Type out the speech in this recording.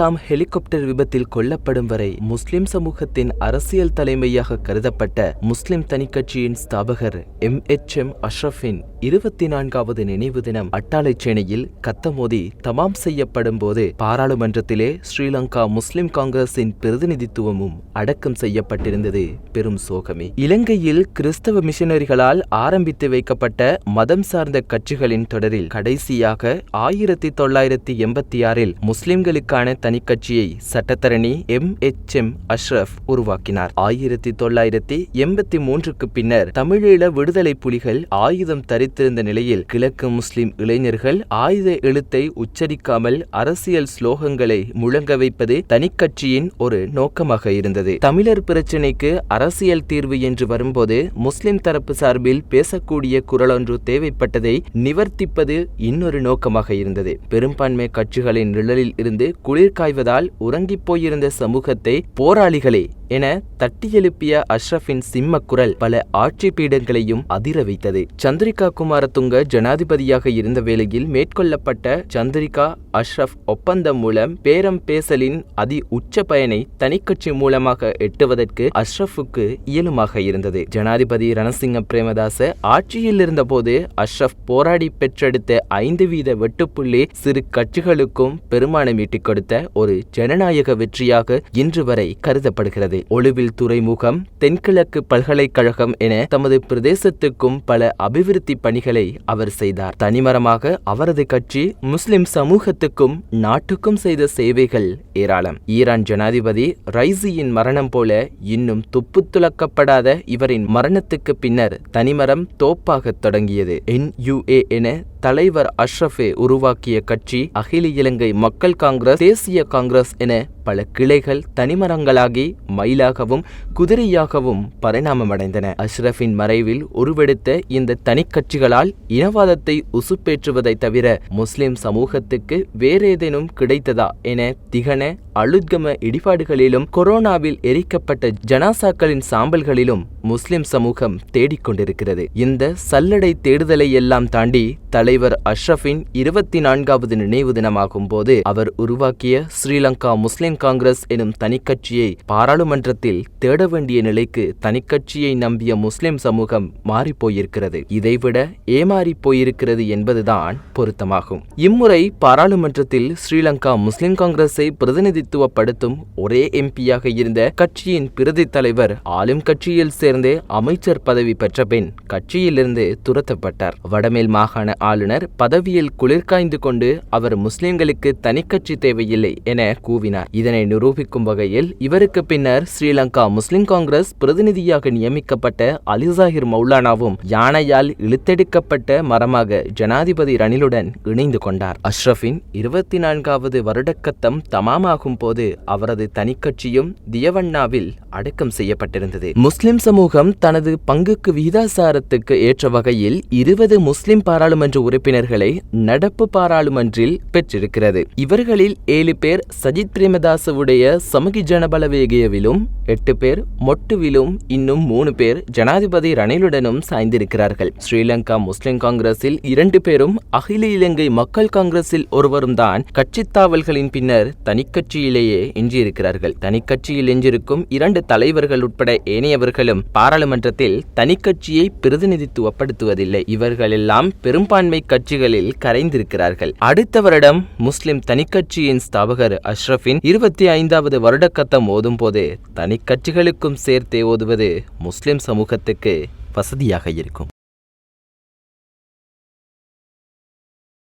தாம் ஹெலிகாப்டர் விபத்தில் கொல்லப்படும் வரை முஸ்லிம் சமூகத்தின் அரசியல் தலைமையாக கருதப்பட்ட முஸ்லிம் தனிக்கட்சியின் ஸ்தாபகர் எம். எச். எம். அஷ்ரஃபின் இருபத்தி நான்காவது நினைவு தினம் அட்டாளைச்சேனையில் கத்தமோதி தமாம் செய்யப்படும் போது பாராளுமன்றத்திலே ஸ்ரீலங்கா முஸ்லிம் காங்கிரசின் பிரதிநிதித்துவமும் அடக்கம் செய்யப்பட்டிருந்தது. பெரும் சோகமே. இலங்கையில் கிறிஸ்தவ மிஷனரிகளால் ஆரம்பித்து வைக்கப்பட்ட மதம் சார்ந்த கட்சிகளின் தொடரில் கடைசியாக ஆயிரத்தி தொள்ளாயிரத்தி எண்பத்தி ஆறில் முஸ்லிம்களுக்கான தனிக்கட்சியை சட்டத்தரணி எம். எச். எம். அஷ்ரப் உருவாக்கினார். ஆயிரத்தி தொள்ளாயிரத்தி எண்பத்தி மூன்றுக்கு பின்னர் தமிழீழ விடுதலை புலிகள் ஆயுதம் தரித்திருந்த நிலையில் கிழக்கு முஸ்லிம் இளைஞர்கள் ஆயுத எழுத்தை உச்சரிக்காமல் அரசியல் ஸ்லோகங்களை முழங்க வைப்பது தனிக்கட்சியின் ஒரு நோக்கமாக இருந்தது. தமிழர் பிரச்சினைக்கு அரசியல் தீர்வு என்று வரும்போது முஸ்லிம் தரப்பு சார்பில் பேசக்கூடிய குரலொன்று தேவைப்பட்டதை நிவர்த்திப்பது இன்னொரு நோக்கமாக இருந்தது. பெரும்பான்மை கட்சிகளின் நிழலில் இருந்து குளிர் காய்வதால் உறங்கிப் போயிருந்த சமூகத்தை போராளிகளே என தட்டியெழுப்பிய அஷ்ரஃபின் சிம்ம குரல் பல ஆட்சி பீடங்களையும் அதிர வைத்தது. சந்திரிகா குமாரதுங்க ஜனாதிபதியாக இருந்த வேளையில் மேற்கொள்ளப்பட்ட சந்திரிகா அஷ்ரஃப் ஒப்பந்தம் மூலம் பேரம் பேசலின் அதி உச்ச பயனை தனிக்கட்சி மூலமாக எட்டுவதற்கு அஷ்ரஃபுக்கு இயலுமாக இருந்தது. ஜனாதிபதி ரணசிங்க பிரேமதாச ஆட்சியில் இருந்தபோது அஷ்ரஃப் போராடி பெற்றெடுத்த ஐந்து வீத வெட்டுப்புள்ளி சிறு கட்சிகளுக்கும் பெருமானம் ஈட்டிக் கொடுத்த ஒரு ஜனநாயக வெற்றியாக இன்று வரை கருதப்படுகிறது. ஒளிவில் துறைமுகம் தென்கிழக்கு பல்கலைக்கழகம் என தமது பிரதேசத்துக்கும் பல அபிவிருத்தி பணிகளை அவர் செய்தார். தனிமரமாக அவரது கட்சி முஸ்லிம் சமூகத்துக்கும் நாட்டுக்கும் செய்த சேவைகள் ஏராளம். ஈரான் ஜனாதிபதி ரைசியின் மரணம் போல இன்னும் துப்பு துளக்கப்படாத இவரின் மரணத்துக்கு பின்னர் தனிமரம் தோப்பாகத் தொடங்கியது. என்யுஏ என தலைவர் அஷ்ரஃபே உருவாக்கிய கட்சி அகில இலங்கை மக்கள் காங்கிரஸ் தேசிய காங்கிரஸ் என பல கிளைகள் தனிமரங்களாகி மயிலாகவும் குதிரையாகவும் பரிணாமமடைந்தன. அஷ்ரஃபின் மறைவில் உருவெடுத்த இந்த தனிக்கட்சிகளால் இனவாதத்தை உசுப்பேற்றுவதை தவிர முஸ்லிம் சமூகத்துக்கு வேறேதேனும் கிடைத்ததா என திகன அழுத்கம இடிபாடுகளிலும் கொரோனாவில் எரிக்கப்பட்ட ஜனாசாக்களின் சாம்பல்களிலும் முஸ்லிம் சமூகம் தேடிக்கொண்டிருக்கிறது இந்த சல்லடை தேடுதலை எல்லாம் தாண்டி தலைவர் அஷ்ரஃபின் இருபத்தி நான்காவது நினைவு தினமாகும் போது அவர் உருவாக்கிய ஸ்ரீலங்கா முஸ்லிம் காங்கிரஸ் எனும் தனிக்கட்சியை நாடாளுமன்றத்தில் தேட வேண்டிய நிலைக்கு தனிக்கட்சியை நம்பிய முஸ்லிம் சமூகம் மாறிப்போயிருக்கிறது இதைவிட ஏமாறி போயிருக்கிறது என்பதுதான் பொருத்தமாகும். இம்முறை பாராளுமன்றத்தில் ஸ்ரீலங்கா முஸ்லிம் காங்கிரஸை பிரதிநிதித்துவப்படுத்தும் ஒரே எம்பியாக இருந்த கட்சியின் பிரதி தலைவர் ஆளும் கட்சியில் சேர்ந்து அமைச்சர் பதவி பெற்ற பின் கட்சியிலிருந்து துரத்தப்பட்டார். வடமேல் மாகாண ஆளுநர் பதவியில் குளிர்காய்ந்து கொண்டு அவர் முஸ்லிம்களுக்கு தனிக்கட்சி தேவையில்லை என கூவினார். இதனை நிரூபிக்கும் வகையில் இவருக்கு பின்னர் ஸ்ரீலங்கா முஸ்லிம் காங்கிரஸ் பிரதிநிதியாக நியமிக்கப்பட்ட அலிசாஹிர் மௌலானாவும் யானையால் இழுத்தெடுக்கப்பட்ட மரமாக ஜனாதிபதி ரணிலுடன் இணைந்து கொண்டார். அஷ்ரஃபின் இருபத்தி நான்காவது வருடக்கத்தம் தமாமாகும் போது அவரது தனிக்கட்சியும் தியவண்ணாவில் அடக்கம் செய்யப்பட்டிருந்தது. முஸ்லிம் சமூகம் தனது பங்குக்கு விகிதாசாரத்துக்கு ஏற்ற வகையில் இருபது முஸ்லிம் பாராளுமன்ற உறுப்பினர்களை நடப்பு பாராளுமன்றில் பெற்றிருக்கிறது. இவர்களில் ஏழு பேர் சஜித் பிரேமதாசவுடைய சமகி belum எட்டு பேர் மொட்டுவிலும் இன்னும் மூணு பேர் ஜனாதிபதி ரணிலுடனும் சாய்ந்திருக்கிறார்கள். ஸ்ரீலங்கா முஸ்லிம் காங்கிரஸில் இரண்டு பேரும் அகில இலங்கை மக்கள் காங்கிரஸில் ஒருவரும் தான் கட்சித் தாவல்களின் பின்னர் தனிக்கட்சியிலேயே எஞ்சியிருக்கிறார்கள். தனிக்கட்சியில் எஞ்சிருக்கும் இரண்டு தலைவர்கள் உட்பட ஏனையவர்களும் பாராளுமன்றத்தில் தனிக்கட்சியை பிரதிநிதித்துவப்படுத்துவதில்லை. இவர்களெல்லாம் பெரும்பான்மை கட்சிகளில் கரைந்திருக்கிறார்கள். அடுத்த வருடம் முஸ்லிம் தனிக்கட்சியின் ஸ்தாபகர் அஷ்ரஃபின் இருபத்தி ஐந்தாவது வருடக்கத்தம் ஓதும் போது தனி கட்சிகளுக்கும் சேர்த்தே ஓதுவது முஸ்லிம் சமூகத்துக்கு வசதியாக இருக்கும்.